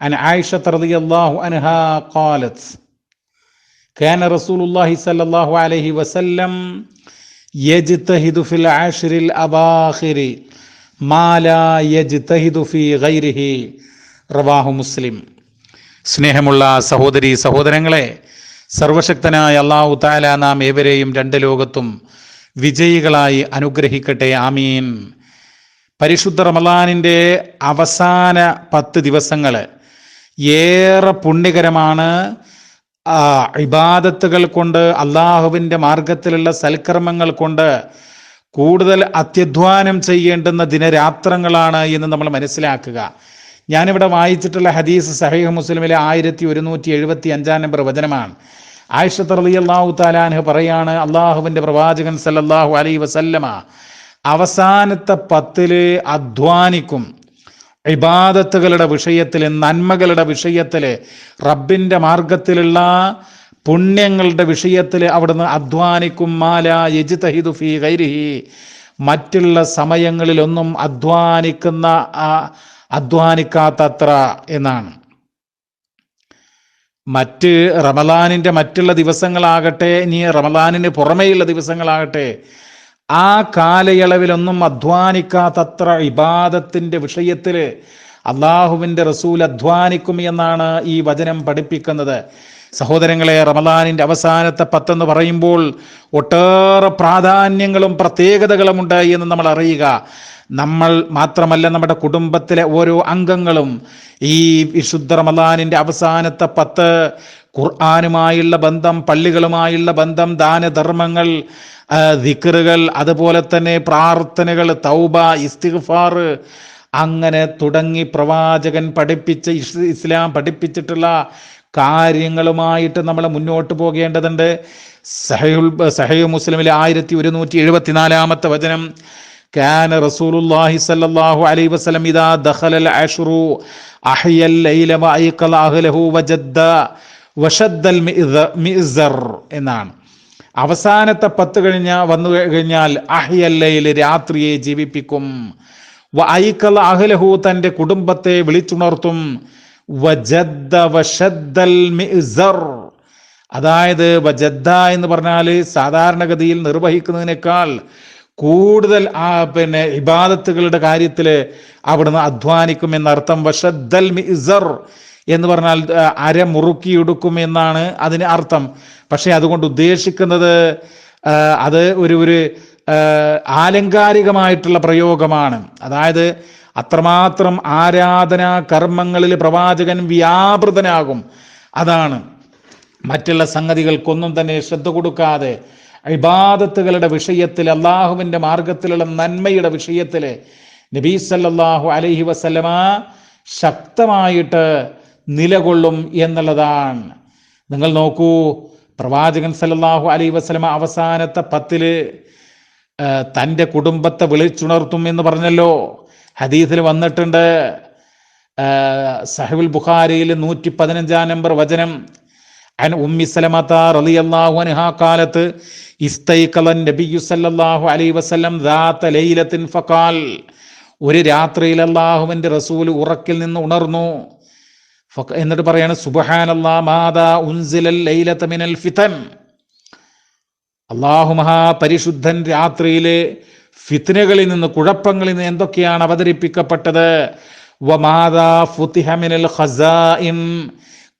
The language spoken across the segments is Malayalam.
عن عائشة رضي الله عنها قالت كان رسول الله صلى الله عليه وسلم يجتهد في العشر الأواخر ما لا يجتهد في غيره റവാഹു മുസ്ലിം സ്നേഹമുള്ള സഹോദരി സഹോദരങ്ങളെ സർവശക്തനായ അള്ളാഹു താല നാം ഏവരെയും രണ്ട് ലോകത്തും വിജയികളായി അനുഗ്രഹിക്കട്ടെ ആമീൻ പരിശുദ്ധ റമലാനിൻ്റെ അവസാന പത്ത് ദിവസങ്ങൾ ഏറെ പുണ്യകരമാണ് ഇബാദത്തുകൾ കൊണ്ട് അള്ളാഹുവിന്റെ മാർഗത്തിലുള്ള സൽക്കർമ്മങ്ങൾ കൊണ്ട് കൂടുതൽ അത്യധ്വാനം ചെയ്യേണ്ടുന്ന ദിനരാത്രങ്ങളാണ് എന്ന് നമ്മൾ മനസ്സിലാക്കുക. ഞാനിവിടെ വായിച്ചിട്ടുള്ള ഹദീസ് സഹീഹ് മുസ്ലിമിലെ ആയിരത്തി ഒരുന്നൂറ്റി എഴുപത്തി അഞ്ചാം നമ്പർ വചനമാണ്. ആയിഷത്ത് റളി അള്ളാഹു താലാൻഹ് പറയാണ് അള്ളാഹുവിന്റെ പ്രവാചകൻ സല്ലല്ലാഹു അലൈ വസല്ലമ അവസാനത്തെ പത്തിൽ അധ്വാനിക്കും ഇബാദത്തുകളുടെ വിഷയത്തിൽ നന്മകളുടെ വിഷയത്തിൽ റബ്ബിന്റെ മാർഗത്തിലുള്ള പുണ്യങ്ങളുടെ വിഷയത്തിൽ അവിടുന്ന് അധ്വാനിക്കും. മാല യജിതഹിദു ഫീ ഗൈരിഹി. മറ്റുള്ള സമയങ്ങളിലൊന്നും അധ്വാനിക്കുന്ന അധ്വാനിക്കാത്തത്ര എന്നാണ്. മറ്റ് റമലാനിന്റെ മറ്റുള്ള ദിവസങ്ങളാകട്ടെ ഇനി റമലാനിന് പുറമേയുള്ള ദിവസങ്ങളാകട്ടെ ആ കാലയളവിലൊന്നും അധ്വാനിക്കാത്തത്ര ഇബാദത്തിന്റെ വിഷയത്തിൽ അള്ളാഹുവിന്റെ റസൂൽ അധ്വാനിക്കും എന്നാണ് ഈ വചനം പഠിപ്പിക്കുന്നത്. സഹോദരങ്ങളെ റമദാനിന്റെ അവസാനത്തെ പത്തെന്ന് പറയുമ്പോൾ ഒട്ടേറെ പ്രാധാന്യങ്ങളും പ്രത്യേകതകളും ഉണ്ട് എന്ന് നമ്മൾ അറിയുക. നമ്മൾ മാത്രമല്ല നമ്മുടെ കുടുംബത്തിലെ ഓരോ അംഗങ്ങളും ഈ വിശുദ്ധ റമദാനിന്റെ അവസാനത്തെ പത്ത് ഖുർആാനുമായുള്ള ബന്ധം പള്ളികളുമായുള്ള ബന്ധം ദാനധർമ്മങ്ങൾ ആ, ദിക്റുകൾ അതുപോലെ തന്നെ പ്രാർത്ഥനകൾ തൗബ ഇസ്തിഗ്ഫാർ അങ്ങനെ തുടങ്ങി പ്രവാചകൻ പഠിപ്പിച്ച ഇസ് ഇസ്ലാം പഠിപ്പിച്ചിട്ടുള്ള കാര്യങ്ങളുമായിട്ട് നമ്മൾ മുന്നോട്ട് പോകേണ്ടതുണ്ട് സഹയുൽ സഹയു മുസ്ലിമിലെ ആയിരത്തി ഒരുന്നൂറ്റി എഴുപത്തിനാലാമത്തെ വചനം كان رسول الله صلى الله عليه وسلم إذا دخل العشر أحيا الليل وأيقظ أهله وجد വഷദ്ദൽ മിസർ എന്നാണ്. അവസാനത്തെ പത്ത് കഴിഞ്ഞ വന്നു കഴിഞ്ഞാൽ അഹിയല്ലയിൽ രാത്രിയെ ജീവിപ്പിക്കും. വൈക്കൽ അഹ്ലഹു തന്റെ കുടുംബത്തെ വിളിച്ചുണർത്തും. അതായത് വജദ്ദ എന്ന് പറഞ്ഞാൽ സാധാരണഗതിയിൽ നിർവഹിക്കുന്നതിനേക്കാൾ കൂടുതൽ ആ പിന്നെ ഇബാദത്തുകളുടെ കാര്യത്തിൽ അവിടുന്ന് അധ്വാനിക്കും എന്നർത്ഥം വഷദ്ദൽ മിസർ എന്ന് പറഞ്ഞാൽ അര മുറുക്കിയെടുക്കും എന്നാണ് അതിന് അർത്ഥം. പക്ഷേ അതുകൊണ്ട് ഉദ്ദേശിക്കുന്നത് അത് ഒരു ഒരു ആലങ്കാരികമായിട്ടുള്ള പ്രയോഗമാണ്. അതായത് അത്രമാത്രം ആരാധന കർമ്മങ്ങളിൽ പ്രവാചകൻ വ്യാപൃതനാകും. അതാണ്. മറ്റുള്ള സംഗതികൾക്കൊന്നും തന്നെ ശ്രദ്ധ കൊടുക്കാതെ ഇബാദത്തുകളുടെ വിഷയത്തിൽ അള്ളാഹുവിന്റെ മാർഗത്തിലുള്ള നന്മയുടെ വിഷയത്തിൽ നബീ സല്ലല്ലാഹു അലൈഹി വസല്ലമ ശക്തമായിട്ട് നിലകൊള്ളും എന്നുള്ളതാണ്. നിങ്ങൾ നോക്കൂ പ്രവാചകൻ സല്ലാഹു അലൈ വസ്ലമ അവസാനത്തെ പത്തിൽ തന്റെ കുടുംബത്തെ വിളിച്ചുണർത്തും എന്ന് പറഞ്ഞല്ലോ. ഹദീസിൽ വന്നിട്ടുണ്ട് സഹിബുൽ ബുഖാരിയിൽ നൂറ്റി പതിനഞ്ചാം നമ്പർ വചനം നബിയു സല്ലല്ലാഹു വസല്ലം ലൈലത്തിൻ ഒരു രാത്രിയിൽ അള്ളാഹുവിന്റെ റസൂൽ ഉറക്കിൽ നിന്ന് ഉണർന്നു. എന്നിട്ട് പറയാണ് സുബഹാനല്ലാ മാതാ ഉൻസിലൽ ലൈലത മിനൽ ഫിതൻ. അള്ളാഹു മഹാപരിശുദ്ധൻ രാത്രിയിലെ ഫിത്നകളിൽ നിന്ന് കുഴപ്പങ്ങളിൽ നിന്ന് എന്തൊക്കെയാണ് അവതരിപ്പിക്കപ്പെട്ടത്? വമാതാ ഫുതിഹ മിനൽ ഖസാഇൻ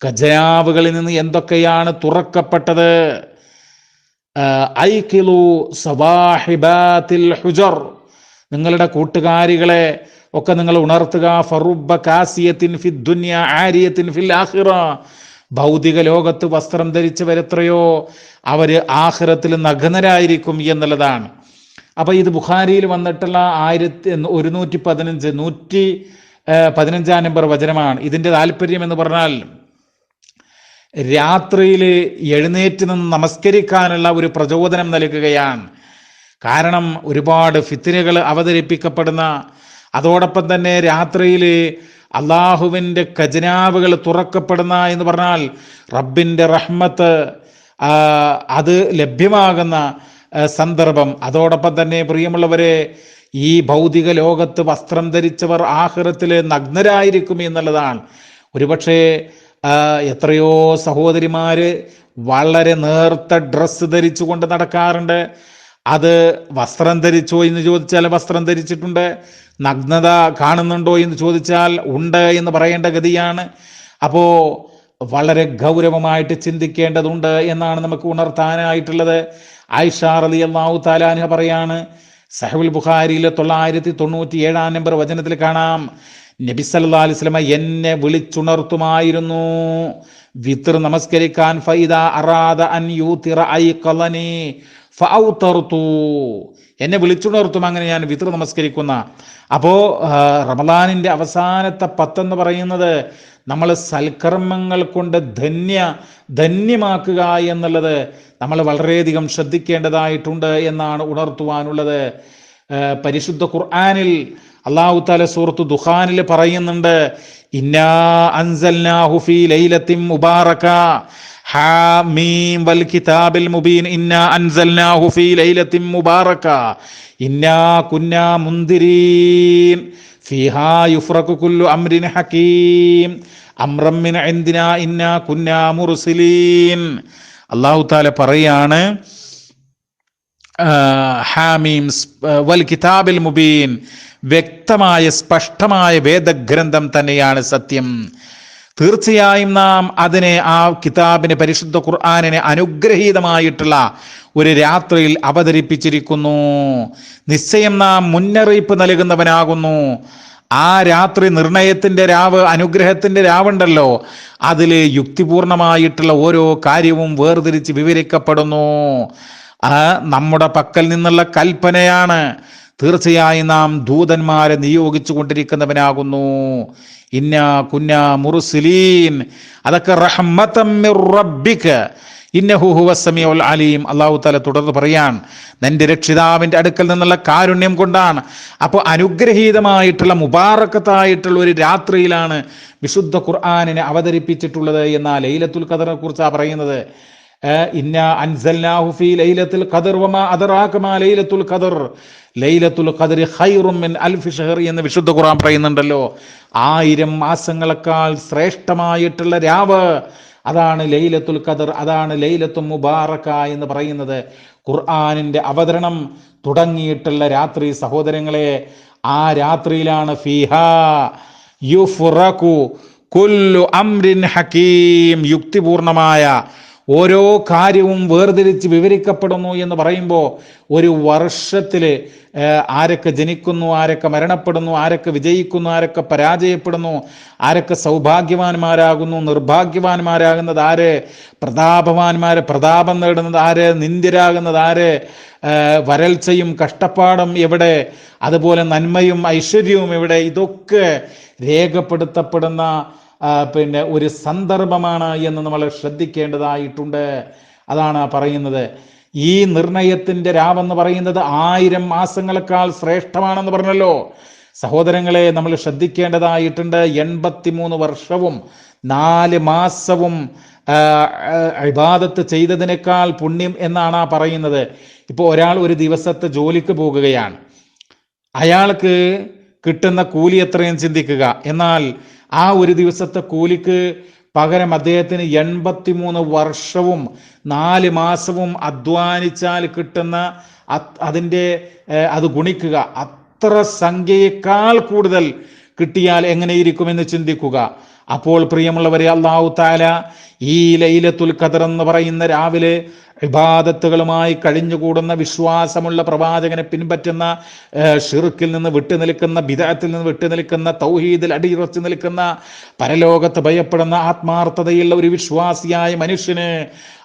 ഖജനാവുകളിൽ നിന്ന് എന്തൊക്കെയാണ് തുറക്കപ്പെട്ടത്? സവാഹിബാത്തിൽ ഹുജർ. നിങ്ങളുടെ കൂട്ടുകാരികളെ ഒക്കെ നിങ്ങൾ ഉണർത്തുക. ഫറുബ കാസിയത്തിൻ ഫി ദുന്യ ആരിയത്തിൻ ഫിൽ ആഹിറ ഭൗതിക ലോകത്ത് വസ്ത്രം ധരിച്ചവരെത്രയോ അവർ ആഖിറത്തിൽ നഗ്നരായിരിക്കും എന്നുള്ളതാണ്. അപ്പോൾ ഇത് ബുഖാരിയിൽ വന്നിട്ടുള്ള ആയിരത്തി ഒരുന്നൂറ്റി പതിനഞ്ച് നൂറ്റി പതിനഞ്ചാം നമ്പർ വചനമാണ്. ഇതിന്റെ താല്പര്യം എന്ന് പറഞ്ഞാൽ രാത്രിയിൽ എഴുന്നേറ്റ് നിന്ന് നമസ്കരിക്കാനുള്ള ഒരു പ്രചോദനം നൽകുകയാണ്. കാരണം ഒരുപാട് ഫിത്തിനുകൾ അവതരിപ്പിക്കപ്പെടുന്ന അതോടൊപ്പം തന്നെ രാത്രിയിൽ അള്ളാഹുവിന്റെ ഖജനാവുകൾ തുറക്കപ്പെടുന്ന എന്ന് പറഞ്ഞാൽ റബ്ബിന്റെ റഹ്മത്ത് അത് ലഭ്യമാകുന്ന സന്ദർഭം. അതോടൊപ്പം തന്നെ പ്രിയമുള്ളവരെ ഈ ഭൗതിക ലോകത്ത് വസ്ത്രം ധരിച്ചവർ ആഹൃത്തിൽ നഗ്നരായിരിക്കും എന്നുള്ളതാണ്. ഒരുപക്ഷെ എത്രയോ സഹോദരിമാർ വളരെ നേർത്ത ഡ്രസ്സ് ധരിച്ചുകൊണ്ട് നടക്കാറുണ്ട്. അത് വസ്ത്രം ധരിച്ചോ എന്ന് ചോദിച്ചാൽ വസ്ത്രം ധരിച്ചിട്ടുണ്ട്. നഗ്നത കാണുന്നുണ്ടോ എന്ന് ചോദിച്ചാൽ ഉണ്ട് എന്ന് പറയേണ്ട ഗതിയാണ്. അപ്പോൾ വളരെ ഗൗരവമായിട്ട് ചിന്തിക്കേണ്ടതുണ്ട് എന്നാണ് നമുക്ക് ഉണർത്താനായിട്ടുള്ളത്. ആയിഷാർ അലി അള്ളാഹു താലാനഹ പറയാണ് സഹബുൽ ബുഖാരിയിലെ തൊള്ളായിരത്തി തൊണ്ണൂറ്റി ഏഴാം നമ്പർ വചനത്തിൽ കാണാം. നബി വസല്ലമ എന്നെ വിളിച്ചുണർത്തുമായിരുന്നു. വിത്ര നമസ്കരിക്കാൻ ഫൈദ അറാദ അൻ യൂ തിറ ഐഖലനി ഫഔതർതു എന്നെ വിളിച്ചുണർത്തും അങ്ങനെ ഞാൻ വിത്ര നമസ്കരിക്കുന്ന. അപ്പോൾ റമദാനിന്റെ അവസാനത്തെ പത്തെന്ന് പറയുന്നത് നമ്മൾ സൽക്കർമ്മങ്ങൾ കൊണ്ട് ധന്യ ധന്യമാക്കുക എന്നുള്ളത് നമ്മൾ വളരെയധികം ശ്രദ്ധിക്കേണ്ടതായിട്ടുണ്ട് എന്നാണ് ഉണർത്തുവാനുള്ളത്. പരിശുദ്ധ ഖുർആാനിൽ അള്ളാഹു താല സൂറത്ത് ദുഖാനിൽ പറയുന്നുണ്ട് ഇന്നാ അൻസൽനാഹു ഫീ ലൈലത്തിൻ മുബാറക ഹാമീം വൽ കിതാബിൽ മുബീൻ ഇന്നാ അൻസൽനാഹു ഫീ ലൈലത്തിൻ മുബാറക ഇന്നാ കുന്നാ മുന്തിരീൻ ഫീഹാ യുഫ്രഖു കുല്ലു അംരിൻ ഹകീം അംറം മിൻ ഇൻദിനാ ഇന്നാ കുന്നാ മുർസിലീൻ. അള്ളാഹു താല പറയാണ് ഹാമീം വൽ കിതാബിൽ മുബീൻ വ്യക്തമായ സ്പഷ്ടമായ വേദഗ്രന്ഥം തന്നെയാണ് സത്യം. തീർച്ചയായും നാം അതിനെ ആ കിതാബിനെ പരിശുദ്ധ ഖുർആാനിനെ അനുഗ്രഹീതമായിട്ടുള്ള ഒരു രാത്രിയിൽ അവതരിപ്പിച്ചിരിക്കുന്നു. നിശ്ചയം നാം മുന്നറിയിപ്പ് നൽകുന്നവനാകുന്നു. ആ രാത്രി നിർണയത്തിന്റെ രാവ് അനുഗ്രഹത്തിന്റെ രാവുണ്ടല്ലോ. അതിൽ യുക്തിപൂർണമായിട്ടുള്ള ഓരോ കാര്യവും വേർതിരിച്ച് വിവരിക്കപ്പെടുന്നു. ആ നമ്മുടെ പക്കൽ നിന്നുള്ള കൽപ്പനയാണ്. തീർച്ചയായും നാം ദൂതന്മാരെ നിയോഗിച്ചു കൊണ്ടിരിക്കുന്നവനാകുന്നു. ഇന്ന കുന്ന മുറുസിലീൻ അതൊക്കെ റഹ്മത്തം മിർ റബ്ബിക. ഇന്നഹു ഹുവ സമീഉൽ അലീം. അള്ളാഹു താല തുടർന്ന് പറയാൻ നിന്റെ രക്ഷിതാവിന്റെ അടുക്കൽ നിന്നുള്ള കാരുണ്യം കൊണ്ടാണ്. അപ്പോൾ അനുഗ്രഹീതമായിട്ടുള്ള മുബാറക്കത്തായിട്ടുള്ള ഒരു രാത്രിയിലാണ് വിശുദ്ധ ഖുർആാനിനെ അവതരിപ്പിച്ചിട്ടുള്ളത് എന്ന ലൈലത്തുൽ ഖദറിനെ കുറിച്ചാണ് പറയുന്നത്. ഇന്ന അൻസൽനാഹു ഫീ ലൈലത്തുൽ ഖദർ വമാ അദറാക മാ ലൈലത്തുൽ ഖദർ. ലൈലത്തുൽ ഖദർ ഖൈറും മിൻ അൽഫി ഷഹർ എന്ന് വിശുദ്ധ ഖുർആൻ പറയുന്നുണ്ടല്ലോ. ആയിരം മാസങ്ങളെക്കാൾ ശ്രേഷ്ഠമായിട്ടുള്ള രാവ് അതാണ് ലൈലത്തുൽ ഖദർ അതാണ് ലൈലത്തുൽ മുബാറക എന്ന് പറയുന്നത്. ഖുർആനിന്റെ അവതരണം തുടങ്ങിയിട്ടുള്ള രാത്രി സഹോദരങ്ങളെ ആ രാത്രിയിലാണ് ഫീഹാ യുഫ്റഖു കുല്ലു അംരിൻ ഹക്കീം യുക്തിപൂർണമായ ഓരോ കാര്യവും വേർതിരിച്ച് വിവരിക്കപ്പെടുന്നു എന്ന് പറയുമ്പോൾ ഒരു വർഷത്തിൽ ആരൊക്കെ ജനിക്കുന്നു ആരൊക്കെ മരണപ്പെടുന്നു ആരൊക്കെ വിജയിക്കുന്നു ആരൊക്കെ പരാജയപ്പെടുന്നു ആരൊക്കെ സൗഭാഗ്യവാന്മാരാകുന്നു നിർഭാഗ്യവാന്മാരാകുന്നത് ആര്? പ്രതാപവാന്മാര് പ്രതാപം നേടുന്നത് ആര്? നിന്ദ്യരാകുന്നത് ആര്? വരൾച്ചയും കഷ്ടപ്പാടും എവിടെ? അതുപോലെ നന്മയും ഐശ്വര്യവും എവിടെ? ഇതൊക്കെ രേഖപ്പെടുത്തപ്പെടുന്ന പിന്നെ ഒരു സന്ദർഭമാണ് എന്ന് നമ്മൾ ശ്രദ്ധിക്കേണ്ടതായിട്ടുണ്ട്. അതാണ് പറയുന്നത്. ഈ നിർണയത്തിന്റെ രാവെന്ന് പറയുന്നത് ആയിരം മാസങ്ങളെക്കാൾ ശ്രേഷ്ഠമാണെന്ന് പറഞ്ഞല്ലോ. സഹോദരങ്ങളെ നമ്മൾ ശ്രദ്ധിക്കേണ്ടതായിട്ടുണ്ട്. എൺപത്തിമൂന്ന് വർഷവും നാല് മാസവും ഇബാദത്ത് ചെയ്തതിനേക്കാൾ പുണ്യം എന്നാണ് ആ പറയുന്നത്. ഇപ്പോൾ ഒരാൾ ഒരു ദിവസത്തെ ജോലിക്ക് പോകുകയാണ്. അയാൾക്ക് കിട്ടുന്ന കൂലി എത്രയും ചിന്തിക്കുക. എന്നാൽ ആ ഒരു ദിവസത്തെ കൂലിക്ക് പകരം അദ്ദേഹത്തിന് എൺപത്തിമൂന്ന് വർഷവും നാല് മാസവും അധ്വാനിച്ചാൽ കിട്ടുന്ന അത്- അതിന്റെ അത് ഗുണിക്കുക. അത്ര സംഖ്യയേക്കാൾ കൂടുതൽ കിട്ടിയാൽ എങ്ങനെയിരിക്കുമെന്ന് ചിന്തിക്കുക. അപ്പോൾ പ്രിയമുള്ളവരെ അള്ളാഹു താല ഈ ലൈലത്തുൽ ഖദർ എന്ന് പറയുന്ന രാവിലെ ഇബാദത്തുകളുമായി കഴിഞ്ഞുകൂടുന്ന വിശ്വാസമുള്ള പ്രവാചകനെ പിൻപറ്റുന്ന ഷിറുക്കിൽ നിന്ന് വിട്ടു നിൽക്കുന്ന ബിദത്തിൽ നിന്ന് വിട്ടു നിൽക്കുന്ന തൗഹീദിൽ അടിയുറച്ചു നിൽക്കുന്ന പരലോകത്ത് ഭയപ്പെടുന്ന ആത്മാർത്ഥതയുള്ള ഒരു വിശ്വാസിയായ മനുഷ്യന്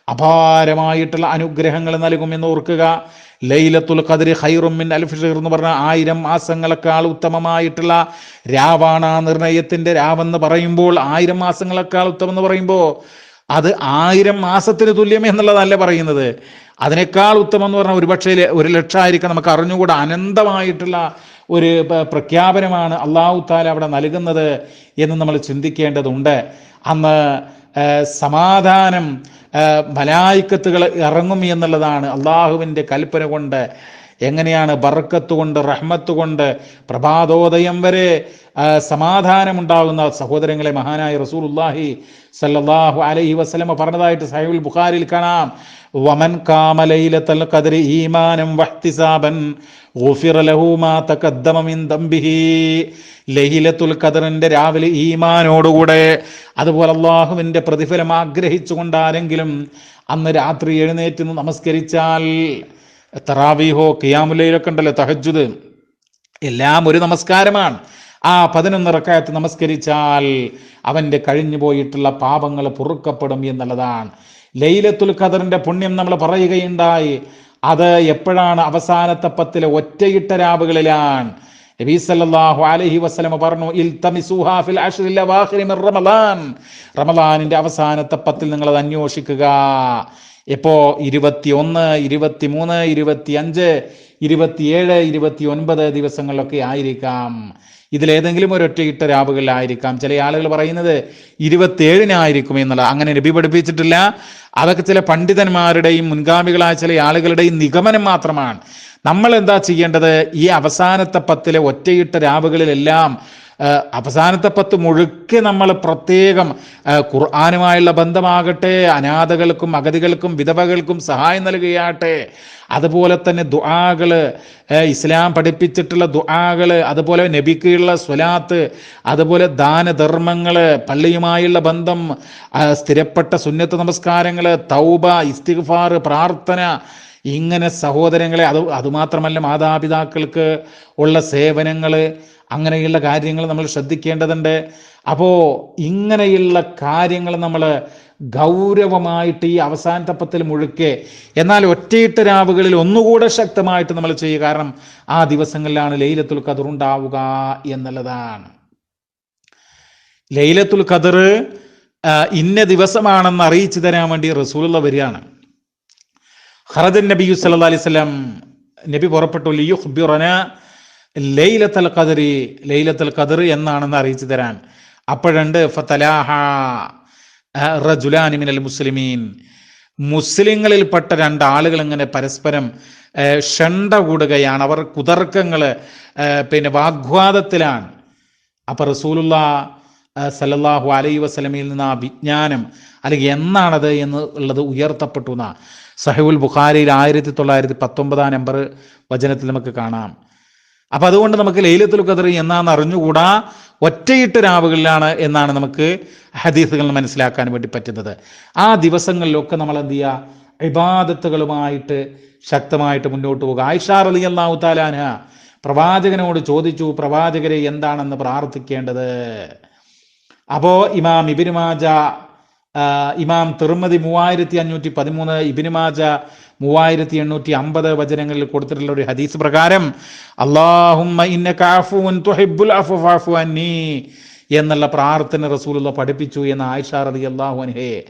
അപാരമായിട്ടുള്ള അനുഗ്രഹങ്ങൾ നൽകുമെന്ന് ഓർക്കുക. ലൈലത്തുൽ ഖദരി ഹൈറുമിൻ മിൻ അൽഫി ഷഹർ എന്ന് പറഞ്ഞ ആയിരം മാസങ്ങളെക്കാൾ ഉത്തമമായിട്ടുള്ള രാവാണ് ആ നിർണയത്തിന്റെ രാവെന്ന് പറയുമ്പോൾ ആയിരം മാസങ്ങളെക്കാൾ ഉത്തമം എന്ന് പറയുമ്പോൾ അത് ആയിരം മാസത്തിന് തുല്യം എന്നുള്ളതല്ലേ പറയുന്നത്. അതിനേക്കാൾ ഉത്തമം എന്ന് പറഞ്ഞാൽ ഒരുപക്ഷെ ഒരു ലക്ഷമായിരിക്കും നമുക്ക് അറിഞ്ഞുകൂടാ. അനന്തമായിട്ടുള്ള ഒരു പ്രഖ്യാപനമാണ് അള്ളാഹു താല അവിടെ നൽകുന്നത് എന്ന് നമ്മൾ ചിന്തിക്കേണ്ടതുണ്ട്. അന്ന് സമാധാനം മലായിക്കത്തുകൾ ഇറങ്ങും എന്നുള്ളതാണ് അള്ളാഹുവിന്റെ കൽപ്പന കൊണ്ട് എങ്ങനെയാണ് ബർക്കത്ത് കൊണ്ട് റഹ്മത്ത് കൊണ്ട് പ്രഭാതോദയം വരെ സമാധാനമുണ്ടാകുന്ന സഹോദരങ്ങളെ മഹാനായ റസൂലുള്ളാഹി സല്ലല്ലാഹു അലൈഹി വസല്ലമ പറഞ്ഞതായിട്ട് സഹീഹുൽ ബുഖാരിൽ കാണാം. വമൻ കാമലൈലത്തൽ ഖദ്രി ഈമാനം വഹ്തിസാബൻ ഗുഫിറ ലഹു മാ മിൻ ദംബിഹി. ലൈലത്തുൽ ഖദറിന്റെ രാവിലെ ഈമാനോടുകൂടെ അതുപോലെ അള്ളാഹുവിന്റെ പ്രതിഫലം ആഗ്രഹിച്ചുകൊണ്ട് ആരെങ്കിലും അന്ന് രാത്രി എഴുന്നേറ്റ് നമസ്കരിച്ചാൽ തറാവീഹോ കിയാമുലയിലൊക്കെ ഉണ്ടല്ലോ തഹജുദ് എല്ലാം ഒരു നമസ്കാരമാണ്. ആ പതിനൊന്ന് റക്കായത്ത് നമസ്കരിച്ചാൽ അവന്റെ കഴിഞ്ഞു പോയിട്ടുള്ള പാപങ്ങൾ പൊറുക്കപ്പെടും എന്നുള്ളതാണ്. ലൈലത്തുൽ ഖദറിന്റെ പുണ്യം നമ്മൾ പറയുകയുണ്ടായി. അത് എപ്പോഴാണ് അവസാനത്തെ പത്തിലെ ഒറ്റയിട്ട രാവുകളിലാണ്. നബീ സല്ലല്ലാഹു അലൈഹി വസല്ലമ പറഞ്ഞു ഇൽതമിസുഹാ ഫിൽ അഷ്റിൽ അവാഖിരി മിർ റമളാൻ റമളാനിന്റെ അവസാനത്തെ പത്തിൽ നിങ്ങൾ അത് അന്വേഷിക്കുക. ഇപ്പോ ഇരുപത്തിയൊന്ന് ഇരുപത്തി അഞ്ച് ഇരുപത്തിയേഴ് ഇരുപത്തി ഒൻപത് ദിവസങ്ങളിലൊക്കെ ആയിരിക്കാം. ഇതിലേതെങ്കിലും ഒരൊറ്റയിട്ട രാവുകളിലായിരിക്കാം ചില ആളുകൾ പറയുന്നത് ഇരുപത്തിയേഴിനായിരിക്കും എന്നുള്ള. അങ്ങനെ നബി പഠിപ്പിച്ചിട്ടില്ല. അതൊക്കെ ചില പണ്ഡിതന്മാരുടെയും മുൻഗാമികളായ ചില ആളുകളുടെയും നിഗമനം മാത്രമാണ്. നമ്മൾ എന്താ ചെയ്യേണ്ടത്? ഈ അവസാനത്തെ പത്തിലെ ഒറ്റയിട്ട രാവുകളിലെല്ലാം അവസാനത്തെ പത്ത് മുഴുക്കെ നമ്മൾ പ്രത്യേകം ഖുർആാനുമായുള്ള ബന്ധമാകട്ടെ അനാഥകൾക്കും അഗതികൾക്കും വിധവകൾക്കും സഹായം നൽകുകയാട്ടെ അതുപോലെ തന്നെ ദുആകൾ ഇസ്ലാം പഠിപ്പിച്ചിട്ടുള്ള ദുആകൾ അതുപോലെ നബിക്കുള്ള സ്വലാത്ത് അതുപോലെ ദാനധർമ്മങ്ങൾ പള്ളിയുമായുള്ള ബന്ധം സ്ഥിരപ്പെട്ട സുന്നത്ത് നമസ്കാരങ്ങൾ തൗബ ഇസ്തിഗ്ഫാർ പ്രാർത്ഥന ഇങ്ങനെ സഹോദരങ്ങളെ അത് അതുമാത്രമല്ല മാതാപിതാക്കൾക്ക് ഉള്ള സേവനങ്ങൾ അങ്ങനെയുള്ള കാര്യങ്ങൾ നമ്മൾ ശ്രദ്ധിക്കേണ്ടതുണ്ട്. അപ്പോൾ ഇങ്ങനെയുള്ള കാര്യങ്ങൾ നമ്മൾ ഗൗരവമായിട്ട് ഈ അവസാനത്തെ പത്തിൽ മുഴുക്കെ എന്നാൽ ഒറ്റയിട്ട രാവുകളിൽ ഒന്നുകൂടെ ശക്തമായിട്ട് നമ്മൾ ചെയ്യുക. കാരണം ആ ദിവസങ്ങളിലാണ് ലൈലത്തുൽ ഖദർ ഉണ്ടാവുക എന്നുള്ളതാണ്. ലൈലത്തുൽ ഖദർ ഇന്ന ദിവസമാണെന്ന് അറിയിച്ചു തരാൻ വേണ്ടി റസൂലുള്ള വരികയാണ്. ഖറജൻ നബി സല്ലല്ലാഹു അലൈഹി സ്വലം നബി പുറപ്പെട്ടു. ലിയുഖ്ബിറന ലൈലത്തൽ ഖദറി ലൈലത്തൽ ഖദർ എന്നാണെന്ന് അറിയിച്ചു തരാൻ. അപ്പോഴുണ്ട് ഫതലാഹ റജുലാനി മിനൽ മുസ്ലിമീൻ. മുസ്ലിങ്ങളിൽപ്പെട്ട രണ്ട് ആളുകൾ ഇങ്ങനെ പരസ്പരം ഷണ്ട കൂടുകയാണ്. അവർ കുതർക്കങ്ങൾ പിന്നെ വാഗ്വാദത്തിലാണ്. അപ്പൊ റസൂലുള്ള സല്ലല്ലാഹു അലൈഹി വസല്ലമയിൽ നിന്ന് ആ വിജ്ഞാനം അല്ലെങ്കിൽ എന്നാണത് എന്ന് ഉള്ളത് ഉയർത്തപ്പെട്ടു എന്നാ സഹീഉൽ ബുഖാരിയിൽ ആയിരത്തി തൊള്ളായിരത്തി പത്തൊമ്പതാം നമ്പർ വചനത്തിൽ നമുക്ക് കാണാം. അപ്പൊ അതുകൊണ്ട് നമുക്ക് ലൈലത്തുൽ ഖദർ എന്നാന്ന് അറിഞ്ഞുകൂടാ? ഒറ്റയിട്ട് രാവുകളിലാണ് എന്നാണ് നമുക്ക് ഹദീസുകൾ മനസ്സിലാക്കാൻ വേണ്ടി പറ്റുന്നത്. ആ ദിവസങ്ങളിലൊക്കെ നമ്മൾ എന്ത് ചെയ്യുക ഇബാദത്തുകളുമായിട്ട് ശക്തമായിട്ട് മുന്നോട്ട് പോകുക ആയിഷാർ അലി അള്ളാഹു താലാന പ്രവാചകനോട് ചോദിച്ചു പ്രവാചകരെ എന്താണെന്ന് പ്രാർത്ഥിക്കേണ്ടത്? അപ്പോ ഇമാം ഇബിന് മാജ ആ, ഇമാം തിറുമതി മൂവായിരത്തി അഞ്ഞൂറ്റി പതിമൂന്ന് ഇബിനുമാജ മൂവായിരത്തി എണ്ണൂറ്റി അമ്പത് വചനങ്ങളിൽ കൊടുത്തിട്ടുള്ള ഒരു ഹദീസ് പ്രകാരം അള്ളാഹും എന്നുള്ള പ്രാർത്ഥന റസൂലുള്ള പഠിപ്പിച്ചു എന്ന് ആയിഷ റളിയല്ലാഹു അൻഹേ.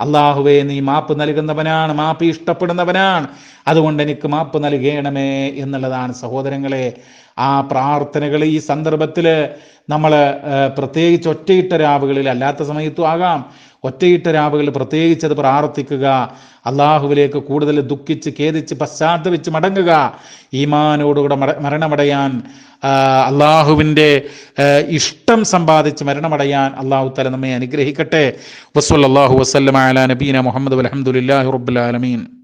അള്ളാഹുവേ നീ മാപ്പ് നൽകുന്നവനാണ് മാപ്പ് ഇഷ്ടപ്പെടുന്നവനാണ്. അതുകൊണ്ട് എനിക്ക് മാപ്പ് നൽകണമേ എന്നുള്ളതാണ് സഹോദരങ്ങളെ. ആ പ്രാർത്ഥനകൾ ഈ സന്ദർഭത്തിൽ നമ്മൾ പ്രത്യേകിച്ച് ഒറ്റയിട്ട രാവുകളിൽ അല്ലാത്ത സമയത്തും ആകാം. ഒറ്റയിട്ട പ്രത്യേകിച്ച് അത് പ്രാർത്ഥിക്കുക. അള്ളാഹുവിലേക്ക് കൂടുതൽ ദുഃഖിച്ച് ഖേദിച്ച് പശ്ചാത്തപിച്ച് മടങ്ങുക. ഈമാനോടുകൂടെ മട മരണമടയാൻ അള്ളാഹുവിന്റെ ഇഷ്ടം സമ്പാദിച്ച് മരണമടയാൻ അള്ളാഹു തല നമ്മെ അനുഗ്രഹിക്കട്ടെ. വസ്വല്ലാഹു വസ്ലം അല നബീന മുഹമ്മദ് അലഹമുല്ലാ റബ്ബുലാലമീൻ